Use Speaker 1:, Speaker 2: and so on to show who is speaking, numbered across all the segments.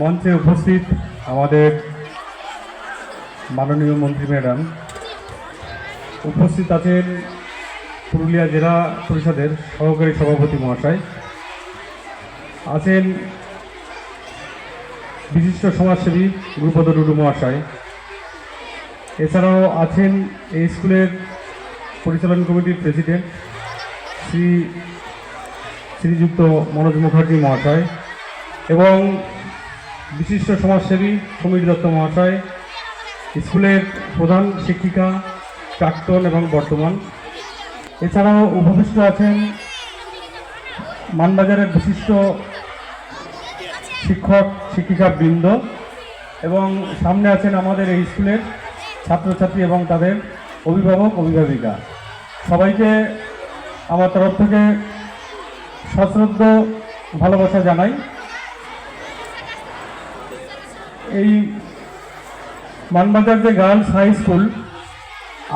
Speaker 1: মঞ্চে উপস্থিত আমাদের মাননীয় মন্ত্রী ম্যাডাম। উপস্থিত আছেন পুরুলিয়া জেলা পরিষদের সহকারী সভাপতি মহাশয়। আছেন বিশিষ্ট সমাজসেবী গুরুপদ টুডু মহাশয়। এছাড়াও আছেন এই স্কুলের পরিচালন কমিটির প্রেসিডেন্ট শ্রী শ্রীযুক্ত মনোজ মুখার্জি মহাশয় এবং বিশিষ্ট সমাজসেবী সমীর দত্ত মহাশয়, স্কুলের প্রধান শিক্ষিকা, প্রাক্তন এবং বর্তমান। এছাড়াও উপবিষ্ট আছেন মানবাজারের বিশিষ্ট শিক্ষক, শিক্ষিকা বৃন্দ এবং সামনে আছেন আমাদের এই স্কুলের ছাত্রছাত্রী এবং তাদের অভিভাবক, অভিভাবিকা। সবাইকে আমার তরফ থেকে সশ্রদ্ধ ভালোবাসা জানাই। এই মানবাজার যে গার্লস হাই স্কুল,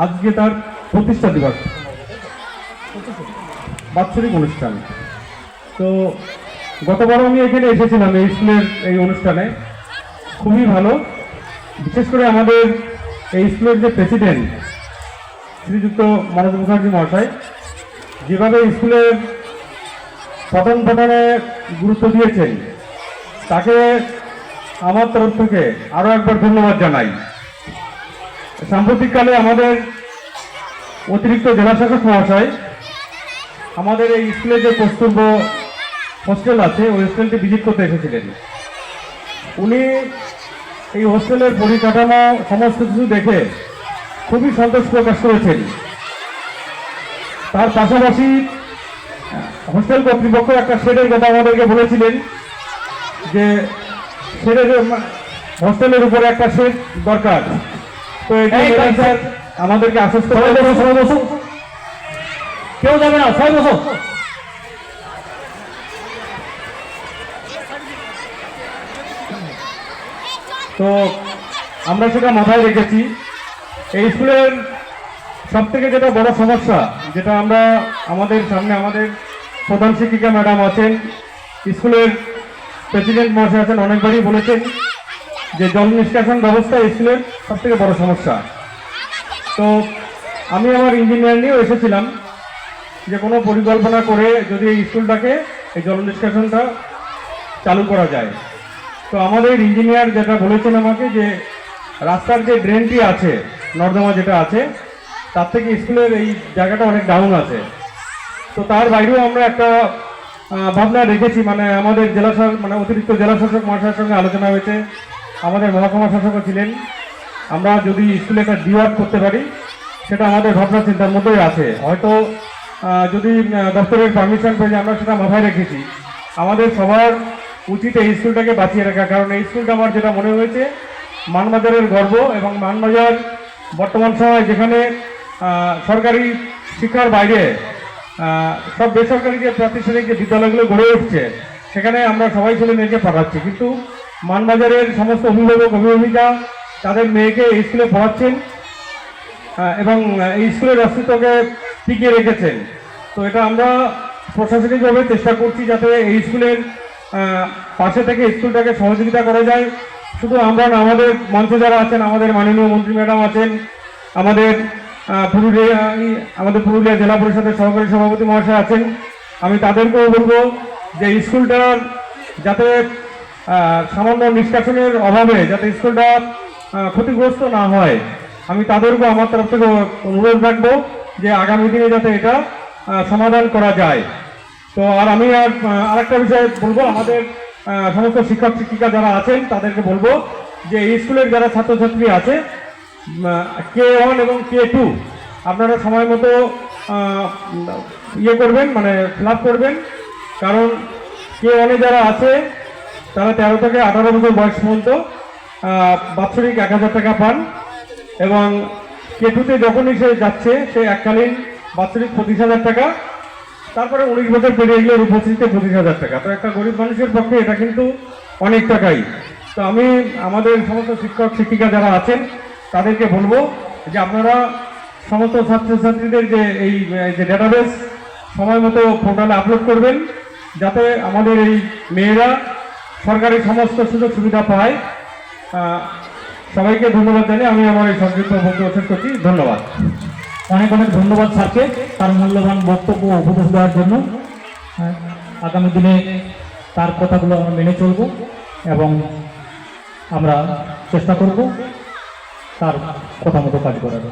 Speaker 1: আজকে তার প্রতিষ্ঠা দিবস। বাৎসরিক অনুষ্ঠান। তো গতবার আমি এখানে এসেছিলাম এই স্কুলের এই অনুষ্ঠানে। খুবই ভালো। বিশেষ করে আমাদের এই স্কুলের যে প্রেসিডেন্ট, শ্রীযুক্ত মনোজ মুখার্জি মহাশয়, যেভাবে স্কুলের পঠন পাঠনে গুরুত্ব দিয়েছেন, তাকে আমার তরফ থেকে আরও একবার ধন্যবাদ জানাই। সাম্প্রতিককালে আমাদের অতিরিক্ত জেলাশাসক মহাশয়, আমাদের এই স্কুলে যে কস্তুর্ব হোস্টেল আছে, ওই হোস্টেলটি ভিজিট করতে এসেছিলেন। উনি এই হোস্টেলের পরিকাঠামো সমস্ত কিছু দেখে খুবই সন্তোষ প্রকাশ করেছেন। তার পাশাপাশি হোস্টেল কর্তৃপক্ষ একটা শেডের কথা আমাদেরকে বলেছিলেন যে শেডের হোস্টেলের উপরে একটা শেড দরকার। তো এটা
Speaker 2: এই, এই,
Speaker 1: স্যার আমাদেরকে আশ্বস্ত
Speaker 2: কেউ যাবে না সবাই বসো
Speaker 1: তো আমরা সেটা মাথায় রেখেছি। এই স্কুলের সব থেকে যেটা বড় সমস্যা যেটা আমরা আমাদের সামনে আমাদের প্রধান শিক্ষিকা ম্যাডাম আছেন স্কুলের প্রেসিডেন্ট মহাশয় আছেন, অনেকবারই বলেছেন যে জল নিষ্কাশন ব্যবস্থা এই স্কুলের সব থেকে বড় সমস্যা। তো আমি আমার ইঞ্জিনিয়ার নিয়েও এসেছিলাম যে কোনো পরিকল্পনা করে যদি এই স্কুলটাকে এই জল নিষ্কাশনটা চালু করা যায়। তো আমাদের ইঞ্জিনিয়ার যেটা বলেছেন আমাকে যে রাস্তার যে ড্রেনটি আছে, নর্দমা যেটা আছে, তার থেকে স্কুলের এই জায়গাটা অনেক ডাউন আছে। তো তার বাইরেও আমরা একটা ভাবনা রেখেছি মানে আমাদের জেলা মানে অতিরিক্ত জেলা শাসক মহাশয়ের সঙ্গে আলোচনা হয়েছে। আমাদের মহকুমা শাসকও ছিলেন। আমরা যদি স্কুলে একটা ডিওয়ার্ক করতে পারি, সেটা আমাদের ভাবনা চিন্তার মধ্যেই আছে। হয়তো যদি দপ্তরের পারমিশন পেয়ে আমরা সেটা মাথায় রেখেছি। আমাদের সবার উচিত এই স্কুলটাকে বাঁচিয়ে রাখা, কারণ এই স্কুলটা আমার যেটা মনে হয়েছে, মানবাজারের গর্ব এবং মানবাজার বর্তমান সময়ে যেখানে সরকারি শিক্ষার বাইরে সব বেসরকারি যে প্রাতিষ্ঠানিক যে বিদ্যালয়গুলো গড়ে উঠছে, সেখানে আমরা সবাই ছেলে মেয়েকে পাঠাচ্ছি কিন্তু মানবাজারের সমস্ত অভিভাবক, অভিভাবিকা তাদের মেয়েকে এই স্কুলে পড়াচ্ছেন এবং এই স্কুলের অস্তিত্বকে টিকিয়ে রেখেছেন। তো এটা আমরা প্রশাসনিকভাবে চেষ্টা করছি যাতে এই স্কুলের পাশে থেকে স্কুলটাকে সহযোগিতা করা যায়। শুধু আমরা না, আমাদের মঞ্চে যারা আছেন, আমাদের মাননীয় মন্ত্রী ম্যাডাম আছেন, আমাদের পুরুলিয়া আমাদের পুরুলিয়া জেলা পরিষদের সহকারী সভাপতি মহাশয় আছেন। আমি তাদেরকেও বলব যে স্কুলটার যাতে সামান্য নিষ্কাশনের অভাবে যাতে স্কুলটা ক্ষতিগ্রস্ত না হয়। আমি তাদেরকেও আমার তরফ থেকে অনুরোধ রাখব যে আগামী দিনে যাতে এটা সমাধান করা যায়। তো আর আমি আর আরেকটা বিষয় বলব, আমাদের সমস্ত শিক্ষক শিক্ষিকা যারা আছেন, তাদেরকে বলব যে এই স্কুলের যারা ছাত্রছাত্রী আছে কে ওয়ান এবং কে টু। আপনারা সময় মতো ইয়ে করবেন মানে ফিল করবেন। কারণ কে ওয়ানে যারা আছে, তারা তেরো থেকে আঠারো বছর বয়স পর্যন্ত বাৎসরিক এক হাজার টাকা পান। এবং কেটুতে যখনই সে যাচ্ছে, সে এককালীন বাৎসরিক পঁচিশ হাজার টাকা। তারপরে উনিশ বছর পেরিয়ে গেলে রূপশ্রীতে পঁচিশ হাজার টাকা। তো একটা গরিব মানুষের পক্ষে এটা কিন্তু অনেক টাকাই। তো আমি, আমাদের সমস্ত শিক্ষক, শিক্ষিকা যারা আছেন তাদেরকে বলব যে আপনারা সমস্ত ছাত্রছাত্রীদের যে এই যে ডেটাবেস সময় মতো পোর্টালে আপলোড করবেন, যাতে আমাদের এই মেয়েরা সরকারি সমস্ত সুযোগ সুবিধা পায়। সবাইকে ধন্যবাদ জানিয়ে আমি আমার এই সংক্ষিপ্ত বক্তব্য শেষ করছি। ধন্যবাদ।
Speaker 2: অনেক অনেক ধন্যবাদ স্যারকে তার মূল্যবান বক্তব্য উপদেশ দেওয়ার জন্য। আগামী দিনে তার কথাগুলো আমরা মেনে চলব এবং আমরা চেষ্টা করব। তার কথা মতো কাজ করার